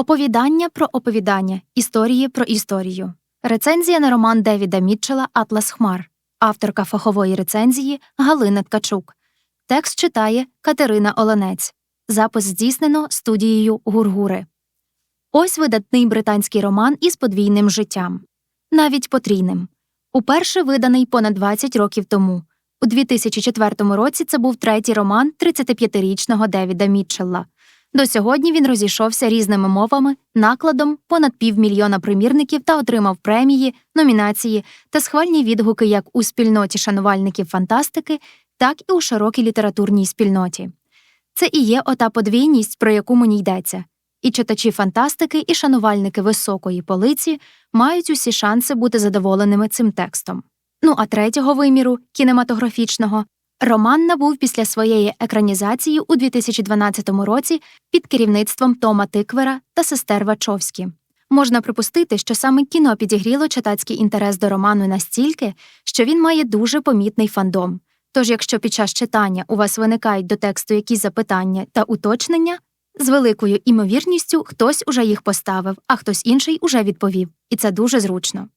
Оповідання про оповідання, історії про історію. Рецензія на роман Девіда Мітчела Атлас Хмар, авторка фахової рецензії Галина Ткачук. Текст читає Катерина Оленець. Запис здійснено студією Гургури. Ось видатний британський роман із подвійним життям, навіть потрійним. Уперше виданий понад 20 років тому. У 2004 році це був третій роман 35-річного Девіда Мітчелла. До сьогодні він розійшовся різними мовами, накладом понад півмільйона примірників та отримав премії, номінації та схвальні відгуки як у спільноті шанувальників фантастики, так і у широкій літературній спільноті. Це і є ота подвійність, про яку мені йдеться. І читачі фантастики, і шанувальники високої полиці мають усі шанси бути задоволеними цим текстом. Ну а третього виміру кінематографічного роман набув після своєї екранізації у 2012 році під керівництвом Тома Тиквера та сестер Вачовські. Можна припустити, що саме кіно підігріло читацький інтерес до роману настільки, що він має дуже помітний фандом. Тож, якщо під час читання у вас виникають до тексту якісь запитання та уточнення, з великою імовірністю хтось уже їх поставив, а хтось інший уже відповів, і це дуже зручно.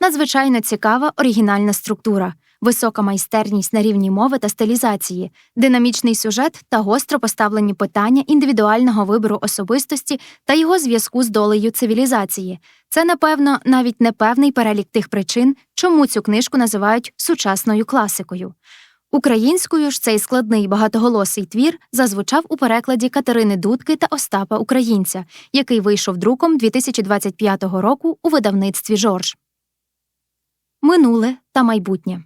Надзвичайно цікава оригінальна структура, висока майстерність на рівні мови та стилізації, динамічний сюжет та гостро поставлені питання індивідуального вибору особистості та його зв'язку з долею цивілізації. Це, напевно, навіть не певний перелік тих причин, чому цю книжку називають сучасною класикою. Українською ж цей складний багатоголосий твір зазвучав у перекладі Катерини Дудки та Остапа Українця, який вийшов друком 2025 року у видавництві Жорж. Минуле та майбутнє.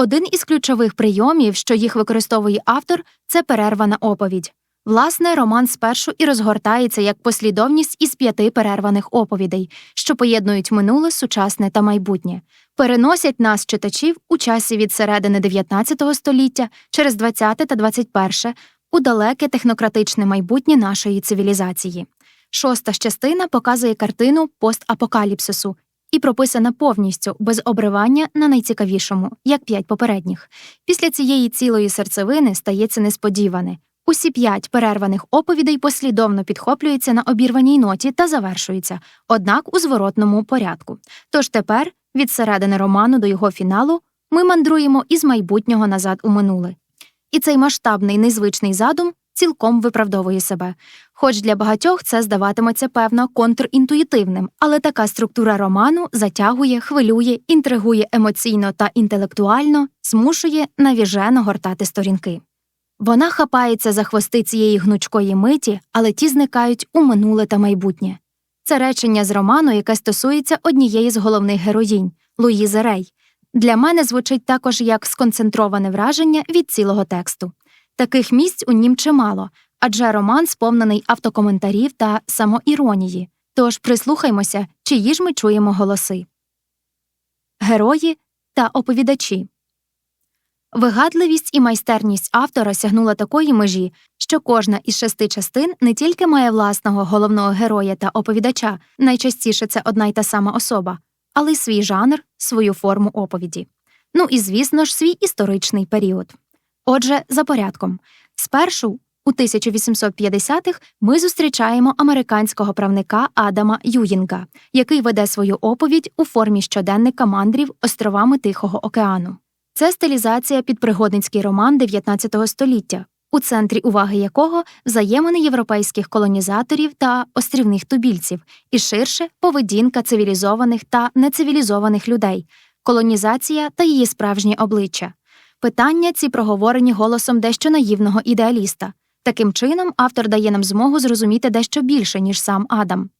Один із ключових прийомів, що їх використовує автор, це перервана оповідь. Власне, роман спершу і розгортається як послідовність із п'яти перерваних оповідей, що поєднують минуле, сучасне та майбутнє, переносять нас, читачів, у часі від середини 19 століття через 20 та 21 у далеке технократичне майбутнє нашої цивілізації. Шоста частина показує картину постапокаліпсису і прописана повністю без обривання на найцікавішому, як п'ять попередніх. Після цієї цілої серцевини стається несподіване. Усі п'ять перерваних оповідей послідовно підхоплюються на обірваній ноті та завершуються, однак у зворотному порядку. Тож тепер, від середини роману до його фіналу, ми мандруємо із майбутнього назад у минуле. І цей масштабний незвичний задум цілком виправдовує себе. Хоч для багатьох це здаватиметься певно контрінтуїтивним, але така структура роману затягує, хвилює, інтригує емоційно та інтелектуально, змушує навіжено гортати сторінки. Вона хапається за хвости цієї гнучкої миті, але ті зникають у минуле та майбутнє. Це речення з роману, яке стосується однієї з головних героїнь Луїзи Рей. Для мене звучить також як сконцентроване враження від цілого тексту. Таких місць у нім чимало, адже роман сповнений автокоментарів та самоіронії. Тож прислухаймося, чиї ж ми чуємо голоси. Герої та оповідачі. Вигадливість і майстерність автора сягнула такої межі, що кожна із шести частин не тільки має власного головного героя та оповідача, найчастіше це одна й та сама особа, але й свій жанр, свою форму оповіді. Ну і, звісно ж, свій історичний період. Отже, за порядком, спершу, у 1850-х, ми зустрічаємо американського правника Адама Юїнга, який веде свою оповідь у формі щоденника мандрів островами Тихого океану. Це стилізація під пригодницький роман 19 століття, у центрі уваги якого взаємини європейських колонізаторів та острівних тубільців, і ширше поведінка цивілізованих та нецивілізованих людей, колонізація та її справжнє обличчя. Питання ці проговорені голосом дещо наївного ідеаліста. Таким чином, автор дає нам змогу зрозуміти дещо більше, ніж сам Адам.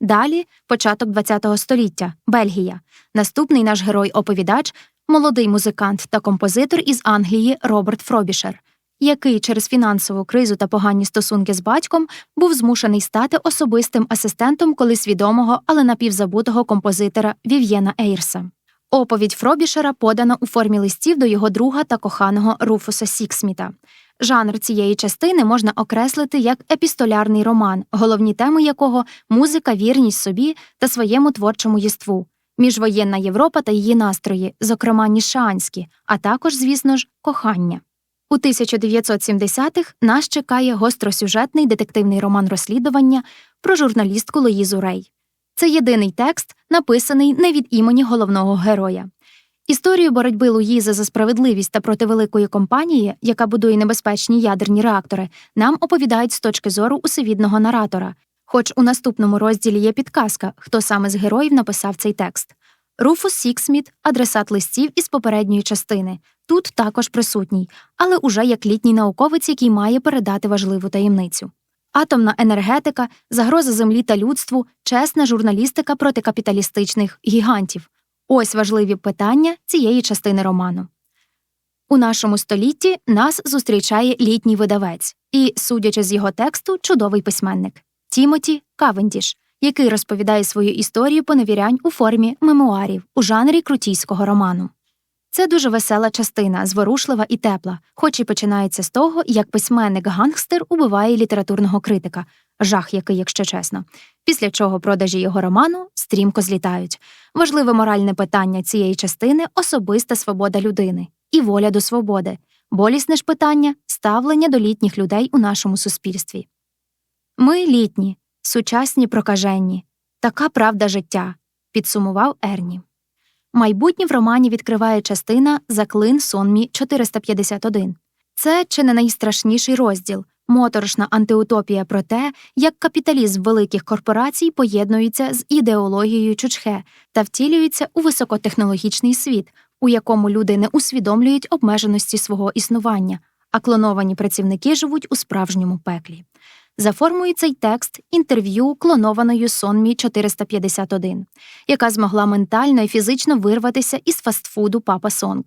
Далі початок ХХ століття Бельгія. Наступний наш герой-оповідач молодий музикант та композитор із Англії Роберт Фробішер, який через фінансову кризу та погані стосунки з батьком був змушений стати особистим асистентом колись відомого, але напівзабутого композитора Вів'єна Ейрса. Оповідь Фробішера подана у формі листів до його друга та коханого Руфуса Сіксміта. Жанр цієї частини можна окреслити як епістолярний роман, головні теми якого музика, вірність собі та своєму творчому єству, міжвоєнна Європа та її настрої, зокрема нішаанські, а також, звісно ж, кохання. У 1970-х нас чекає гостросюжетний детективний роман розслідування, про журналістку Лоїзу Рей. Це єдиний текст, написаний не від імені головного героя. Історію боротьби Луїзи за справедливість та проти великої компанії, яка будує небезпечні ядерні реактори, нам оповідають з точки зору усевідного наратора. Хоч у наступному розділі є підказка, хто саме з героїв написав цей текст. Руфус Сіксміт, адресат листів із попередньої частини, тут також присутній, але уже як літній науковець, який має передати важливу таємницю. Атомна енергетика, загроза землі та людству, чесна журналістика проти капіталістичних гігантів. Ось важливі питання цієї частини роману. У нашому столітті нас зустрічає літній видавець і, судячи з його тексту, чудовий письменник Тімоті Кавендіш, який розповідає свою історію поневірянь у формі мемуарів у жанрі крутійського роману. Це дуже весела частина, зворушлива і тепла, хоч і починається з того, як письменник-гангстер убиває літературного критика, жах який, якщо чесно, після чого продажі його роману стрімко злітають. Важливе моральне питання цієї частини особиста свобода людини і воля до свободи, болісне ж питання ставлення до літніх людей у нашому суспільстві. Ми літні, сучасні прокаженні, така правда життя, підсумував Ерні. Майбутнє в романі відкриває частина Заклин Сонмі 451. Це чи не найстрашніший розділ, моторошна антиутопія про те, як капіталізм великих корпорацій поєднується з ідеологією Чучхе та втілюється у високотехнологічний світ, у якому люди не усвідомлюють обмеженості свого існування, а клоновані працівники живуть у справжньому пеклі. За формою цей текст інтерв'ю клонованою Сонмі 451, яка змогла ментально і фізично вирватися із фастфуду Папа Сонг,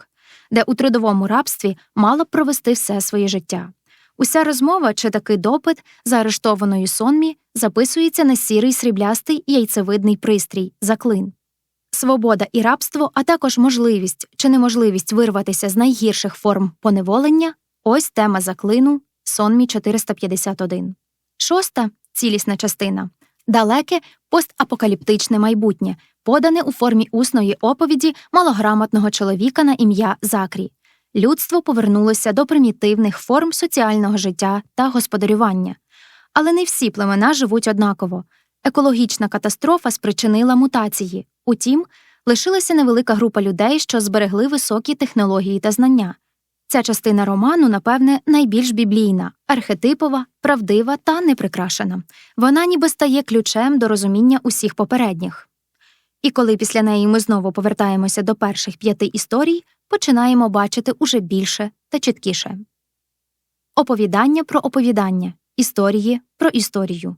де у трудовому рабстві мала б провести все своє життя. Уся розмова чи такий допит за арештованою Сонмі записується на сірий сріблястий яйцевидний пристрій заклин. Свобода і рабство, а також можливість чи неможливість вирватися з найгірших форм поневолення ось тема заклину Сонмі 451. Шоста цілісна частина далеке постапокаліптичне майбутнє, подане у формі усної оповіді малограмотного чоловіка на ім'я Закрі. Людство повернулося до примітивних форм соціального життя та господарювання. Але не всі племена живуть однаково. Екологічна катастрофа спричинила мутації. Утім, лишилася невелика група людей, що зберегли високі технології та знання. Ця частина роману, напевне, найбільш біблійна, архетипова, правдива та неприкрашена. Вона ніби стає ключем до розуміння усіх попередніх. І коли після неї ми знову повертаємося до перших п'яти історій, починаємо бачити уже більше та чіткіше. Оповідання про оповідання, історії про історію.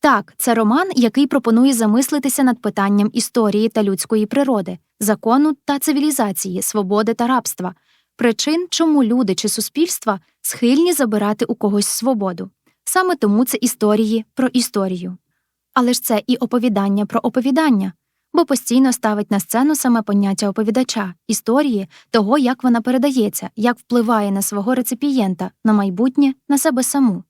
Так, це роман, який пропонує замислитися над питанням історії та людської природи, закону та цивілізації, свободи та рабства, причин, чому люди чи суспільства схильні забирати у когось свободу. Саме тому це історії про історію. Але ж це і оповідання про оповідання, бо постійно ставить на сцену саме поняття оповідача, історії, того, як вона передається, як впливає на свого реципієнта, на майбутнє, на себе саму.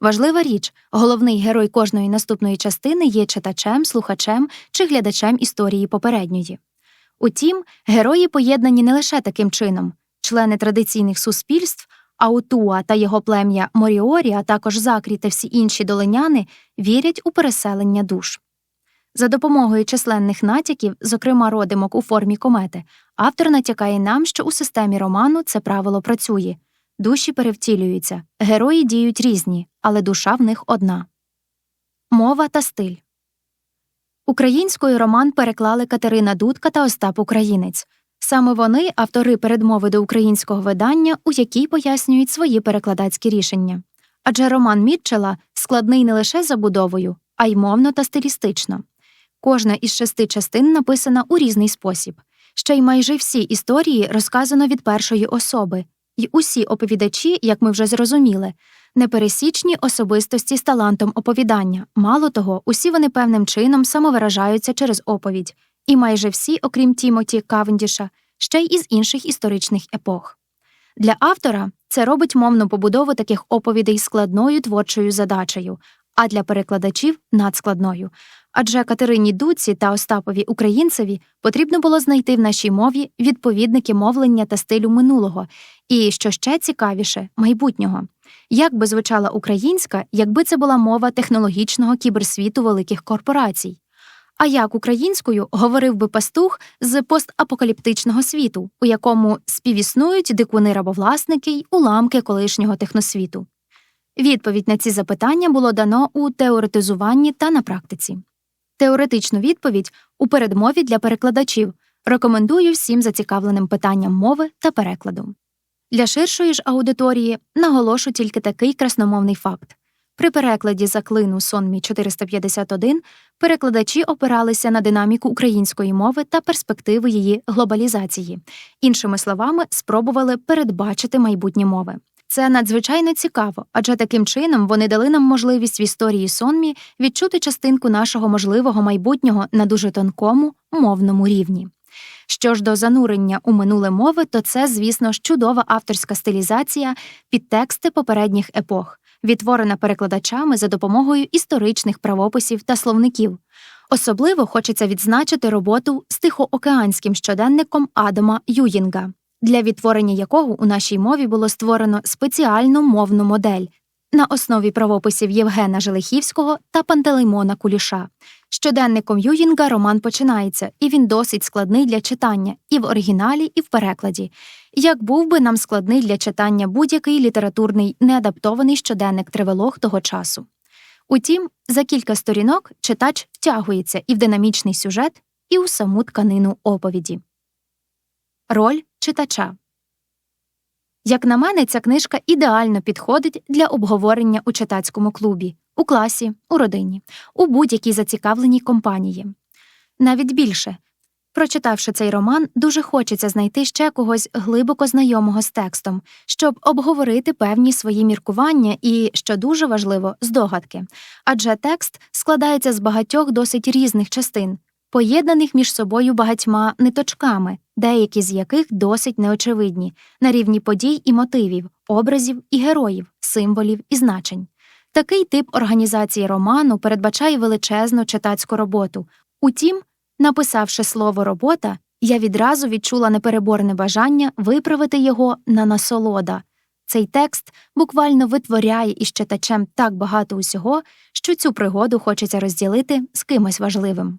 Важлива річ, головний герой кожної наступної частини є читачем, слухачем чи глядачем історії попередньої. Утім, герої поєднані не лише таким чином, члени традиційних суспільств, Аутуа та його плем'я Моріорі, а також Закрі та всі інші долиняни вірять у переселення душ. За допомогою численних натяків, зокрема родимок у формі комети, автор натякає нам, що у системі роману це правило працює душі перевтілюються, герої діють різні, але душа в них одна. Мова та стиль Українською роман переклали Катерина Дудка та Остап Українець. Саме вони автори передмови до українського видання, у якій пояснюють свої перекладацькі рішення. Адже роман Мітчела складний не лише забудовою, а й мовно та стилістично. Кожна із шести частин написана у різний спосіб. Ще й майже всі історії розказано від першої особи, і усі оповідачі, як ми вже зрозуміли, непересічні особистості з талантом оповідання. Мало того, усі вони певним чином самовиражаються через оповідь, і майже всі, окрім Тімоті Кавендіша, ще й із інших історичних епох. Для автора це робить мовну побудову таких оповідей складною творчою задачею, а для перекладачів надскладною. Адже Катерині Дуці та Остапові Українцеві потрібно було знайти в нашій мові відповідники мовлення та стилю минулого, і, що ще цікавіше, майбутнього. Як би звучала українська, якби це була мова технологічного кіберсвіту великих корпорацій? А як українською говорив би пастух з постапокаліптичного світу, у якому співіснують дикуни рабовласники й уламки колишнього техносвіту? Відповідь на ці запитання було дано у теоретизуванні та на практиці. Теоретичну відповідь у передмові для перекладачів рекомендую всім зацікавленим питанням мови та перекладу. Для ширшої ж аудиторії наголошу тільки такий красномовний факт. При перекладі заклину Сонмі 451 перекладачі опиралися на динаміку української мови та перспективи її глобалізації, іншими словами, спробували передбачити майбутнє мови. Це надзвичайно цікаво, адже таким чином вони дали нам можливість в історії Сонмі відчути частинку нашого можливого майбутнього на дуже тонкому мовному рівні. Що ж до занурення у минуле мови, то це, звісно чудова авторська стилізація під тексти попередніх епох, відтворена перекладачами за допомогою історичних правописів та словників. Особливо хочеться відзначити роботу з тихоокеанським щоденником Адама Юїнга, для відтворення якого у нашій мові було створено спеціальну мовну модель на основі правописів Євгена Желихівського та Пантелеймона Куліша. Щоденником Юїнга роман починається, і він досить складний для читання і в оригіналі, і в перекладі. Як був би нам складний для читання будь-який літературний неадаптований щоденник тривелог того часу. Утім, за кілька сторінок читач втягується і в динамічний сюжет, і у саму тканину оповіді. Роль читача як на мене, ця книжка ідеально підходить для обговорення у читацькому клубі, у класі, у родині, у будь-якій зацікавленій компанії. Навіть більше, прочитавши цей роман, дуже хочеться знайти ще когось глибоко знайомого з текстом, щоб обговорити певні свої міркування і, що дуже важливо, здогадки. Адже текст складається з багатьох досить різних частин, поєднаних між собою багатьма ниточками, деякі з яких досить неочевидні, на рівні подій і мотивів, образів і героїв, символів і значень. Такий тип організації роману передбачає величезну читацьку роботу. Утім, написавши слово робота, я відразу відчула непереборне бажання виправити його на насолода. Цей текст буквально витворяє із читачем так багато усього, що цю пригоду хочеться розділити з кимось важливим.